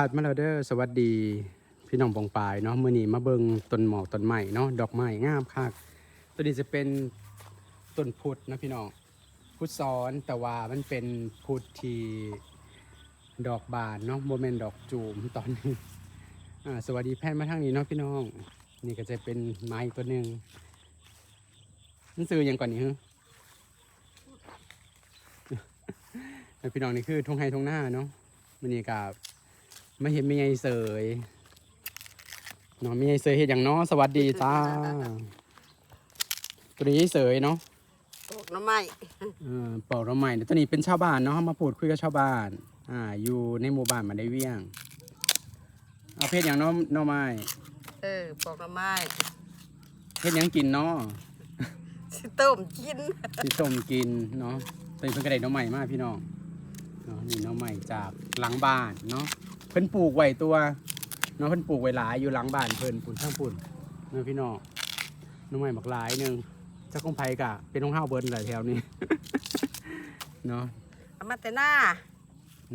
พัดมาแล้วเด้อสวัสดีพี่น้องปองปายเนาะมือนี้มาเบิงต้นหมอกต้นใหม่เนาะดอกไม้งามคักตัวนี้จะเป็นต้นพุทธนะพี่น้องพุทธซ้อนแต่ว่ามันเป็นพุทธที่ดอกบานเนาะโมเมนดอกจูมตอนนี้อ่าสวัสดีแพทย์มาทางนี้เนาะพี่น้อง นี่ก็จะเป็นไม้ตัวหนึ่งนั่นซื้ออย่างก่อนนี้ฮะแล้วพี่น้องนี่คือทงไฮทงหน้าเนาะมันนี่กับ ไม่เห็นไม่ไงเสยเนาะไม่ไงเสยเห็นอย่างเนาะสวัสดีจ้าตัวนี้เสยเนาะปลูกหน้ำไม้เออเป่าเราใหม่เดี๋ยวตัวนี้เป็นชาวบ้านเนาะมาพูดคุยกับชาวบ้าน อ่า อยู่ในหมู่บ้านมาได้เวียง เอาเพศอย่างเน้องน้องไม้เออปลูกหน้ำไม้เพศอย่างกินเนาะ สิต้มกินที่ต้มกินเนาะเป็นเพิ่นกระไดน้องใหม่มากพี่น้องเนาะนี่น้องใหม่จากหลังบ้านเนาะเพิ่นปลูกไว้ตัวเนาะเพิ่นปลูกไว้หลายอยู่หลังบ้านเพิ่นปุ่นข้างปุ่นเนาะพี่น้องน้องใหม่บักหลายหนึงเจ้าของไผกะเป็นน้องห้าวเบิ้นหลายแถวนี้ เนาะเอามาแต่หน้า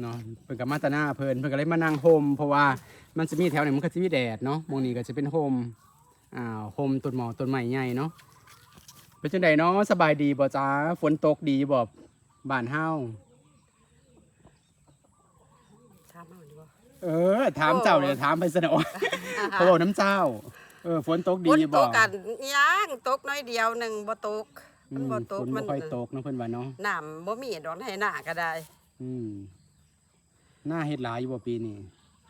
เนาะเพิ่นกับมาแตาหน้าเพิ่นเพิ่นก็เลยมานั่งโฮมเพราะว่ามันจะมีแถวไหนมันก็จะมีแดดเนาะมองนี้ก็จะเป็นโฮมอ่าโฮมต้นหมอกต้นใหม่ใหญ่เนาะเป็นจังไดเนาะสบายดีบ่จ้าฝนตกดีบ่บ้านเฮา ถามเอาดีบ่ เออ ถามเจ้าเนี่ยถามไปสนอเขาบอกน้ำเจ้า เออ ฝนตกดีฝนตบ่กกันย่างตกน้อยเดียวหนึ่งบ่ตกอืมันมบ่ตฝกนมับ่นค่อยตกเนาะเพิ่นว่าเนาะน้ำบ่มีดอกให้หน้าก็ได้อืมหน้าเฮ็ดหลายอยู่บ่ปีนี้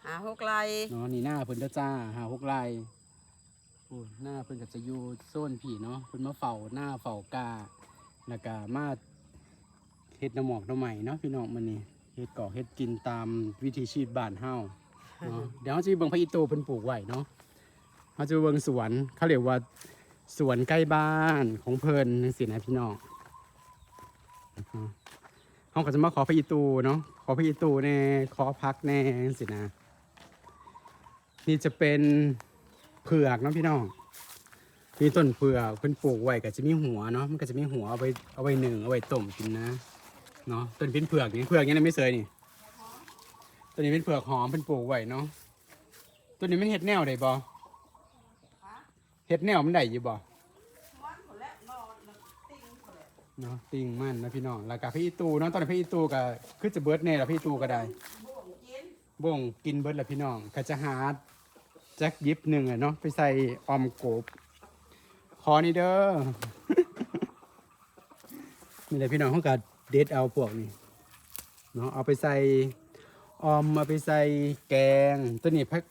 หาหกไร่เนาะนี่หน้าเพิ่นเด้อจ้าหาหกไร่โอ้หน้าเพิ่นก็จะอยู่โซนผีเนาะเพิ่นมาเฝ้าหน้าเฝ้ากาแล้วก็มาเฮ็ดน้ำหมอกน้ำใหม่เนาะพี่น้องมื้อนี้ เฮ็ดก่อเฮ็ดกินตามวิถีชีวิตบ้านเฮาเนาะเดี๋ยวเราจะไปเบิ่งพระอิโตเพิ่นปลูกไว้เนาะเราจะไปเบิ่งสวนเขาเรียกว่าสวนใกล้บ้านของเพิ่นจังสินะพี่น้องอือเขาก็จะมาขอพระอิตูเนาะขอพระอิตูแน่ขอพักแน่จังสินะนี่จะเป็นเผือกเนาะพี่น้องนี่ต้นเผือกเพิ่นปลูกไว้ก็จะมีหัวเนาะมันก็จะมีหัวเอาไว้เอาไว้หนึ่งเอาไว้ต้มกินนะ เนาะต้นเป็นเผือกนี่เผือกนี่นะไม่เสยนี่ต้นนี้เป็นเผือกหอมเพิ่นปลูกไว้เนาะต้นนี้มันเห็ดแนวได้บ่เห็ดแนวมันได้อยู่บ่เนาะติงมันนะพี่น้องแล้วก็พี่ตูเนาะตอนนี้พี่ตูก็คือจะเบิร์ดแน่แล้วพี่ตูก็ได้บ่งกินเบิร์ดแล้วพี่น้องก็จะหาแจ็คยิบหนึ่งอะเนาะไปใส่ออมกบขอนี่เด้อนี่แหละพี่น้องเขาก็ เด็ดเอาพวกนี้เนาะเอาไปใส่ออมเอาไปใส่แกง ตัวนี้พัก